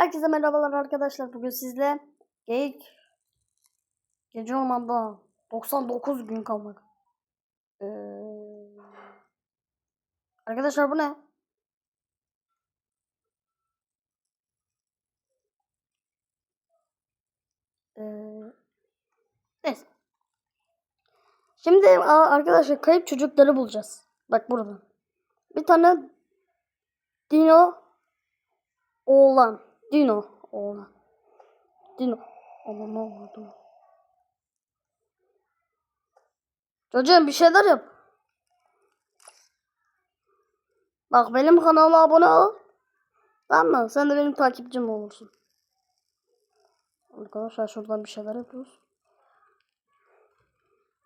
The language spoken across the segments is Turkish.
Herkese merhabalar arkadaşlar. Bugün sizle Geyik Gece Orman'da 99 gün kalmak. Ee, arkadaşlar bu ne? Ee, neyse. Şimdi arkadaşlar kayıp çocukları bulacağız. Bak burada. Bir tane Dino oğlan. Dino oğlan. Dino. Ama ne oldu? Çocuğum bir şeyler yap. Bak benim kanalıma abone ol. Tamam mı? Sen de benim takipçim olursun. Arkadaşlar şuradan bir şeyler yapıyoruz.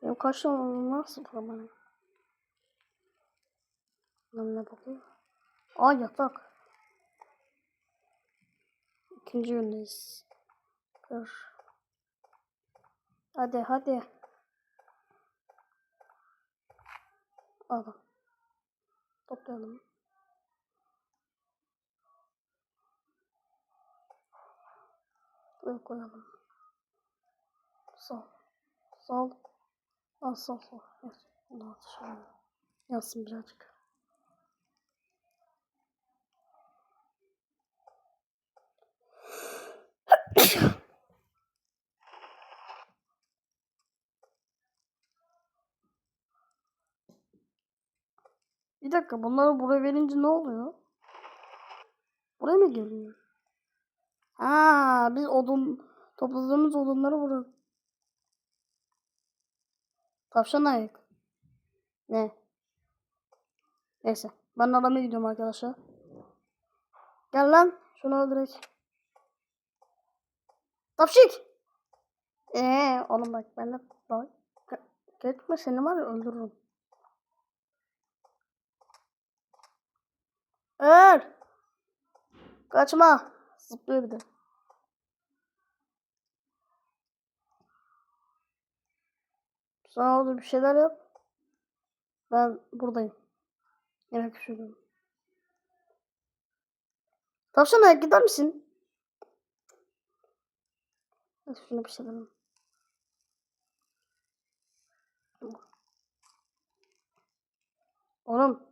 Benim kaç tane? Sıfır bana. Lan ne bakıyor? Aa yatak. İkinci gündeyiz. Kır. Hadi hadi. Al. Toplayalım. Buraya koyalım. Sol. Sol. Al sol sol. Evet. Bunu at şöyle. Yansın birazcık. Bir dakika bunları buraya verince ne oluyor? Buraya mı geliyor? Ha, biz odun topladığımız odunları buraya. Tavşan ayak. Ne? Neyse. Ben aramaya gidiyorum arkadaşlar. Gel lan. Şunu öldürek. Tavşik. Eee oğlum bak ben de bak. Geçme seni var ya öldürürüm. Öl. Kaçma. Zıplıyor bir de. Sen orada bir şeyler yap. Ben buradayım. Yemek pişiriyorum. Tavşan ayak gider misin? Şunu pişirelim. Oğlum.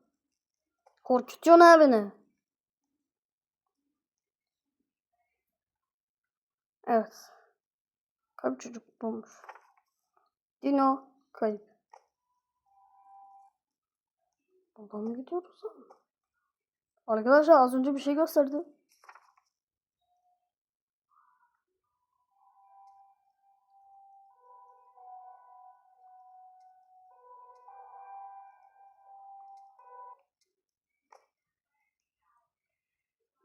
Korkutuyorsun ha beni. Evet. Kayıp çocuk bulmuş. Dino kayıp. Buradan mı gidiyoruz? Arkadaşlar az önce bir şey gösterdi.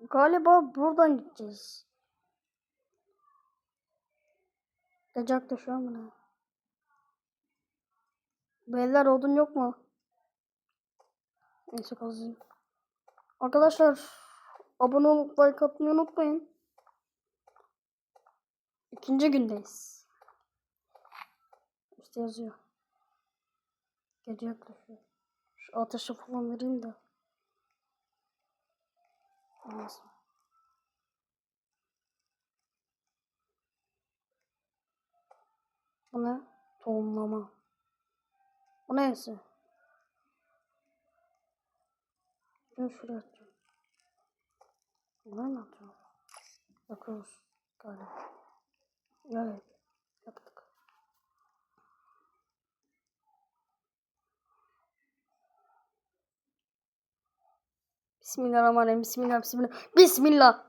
Galiba buradan gideceğiz. Sıcakta şu an bu ne? Beyler odun yok mu? Neyse kazayım. Arkadaşlar abone olup like atmayı unutmayın. İkinci gündeyiz. İşte yazıyor. Gece yaklaşıyor. Şu ateşi falan vereyim de. Olmasın. Bu ne? Tohumlama. Bu neyse. Ben şuraya atacağım. Buraya mı atacağım? Bakıyoruz galiba. Evet. Bismillahirrahmanirrahim. Bismillah. Bismillah. Bismillah.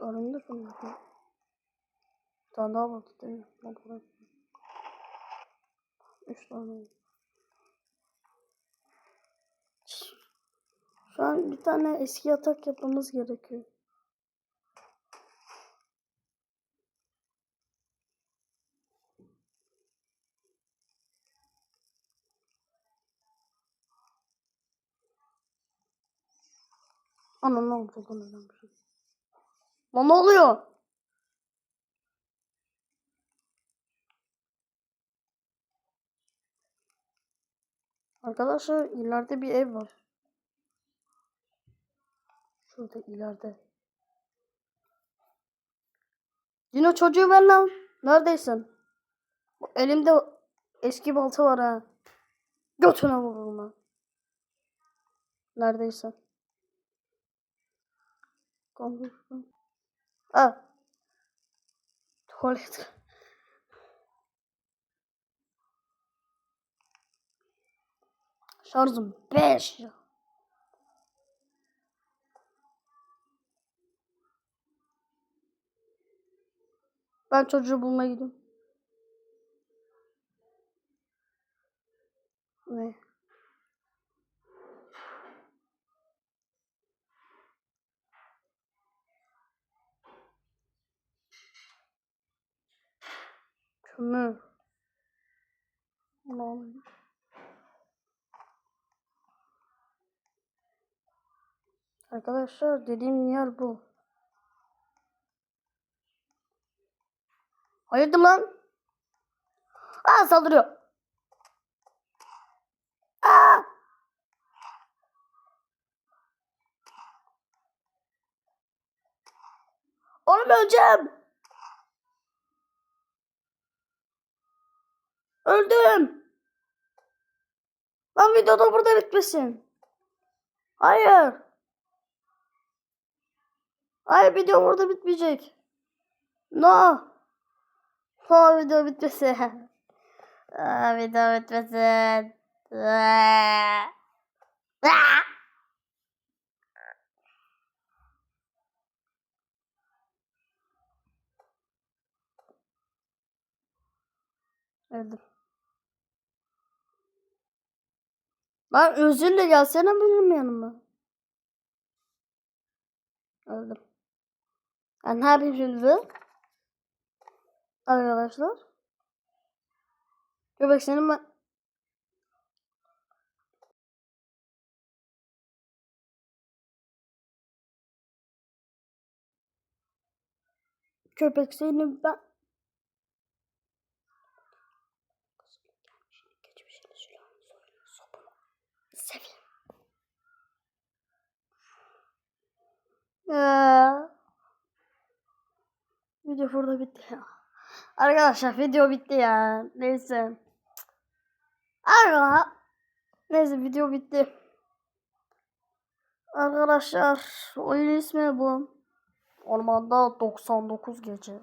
Şunu yapayım. Bir tane daha vardı değil mi? Üç tane. Şu an bir tane eski yatak yapmamız gerekiyor. Ana ne oldu lan şey. Lan ne oluyor? Arkadaşlar ileride bir ev var. Şurada ileride. Dino çocuğu ver lan. Neredesin? Elimde eski balta var ha. Götüne vururum ha. Neredeyse. Konuştum. Ha. Tuvalet. Şarjım 5. Ben çocuğu bulmaya gidiyorum. Ne? Bunu alayım. Arkadaşlar dediğim yer bu. Hayırdır lan? Aa saldırıyor. Aa! Oğlum öleceğim. Öldüm. Lan videoda burada bitmesin. Hayır. Hayır video burada bitmeyecek. No. No video bitmesin. Aa, video bitmesin. Aa. Aa. Öldüm. Lan özürle gelsene benim yanıma. Öldüm. Ben ne yapayım şimdi? Arkadaşlar. Göbek senin ben... Köpek senin ben... Seveyim. Video burada bitti ya. Arkadaşlar video bitti ya. Neyse. Arka. Neyse video bitti. Arkadaşlar oyun ismi bu. Ormanda 99 gece.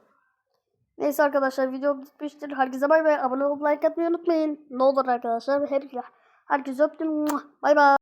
Neyse arkadaşlar video bitmiştir. Herkese bay bay. Abone olup like atmayı unutmayın. Ne olur arkadaşlar. Her, herkese öptüm. Bay bay.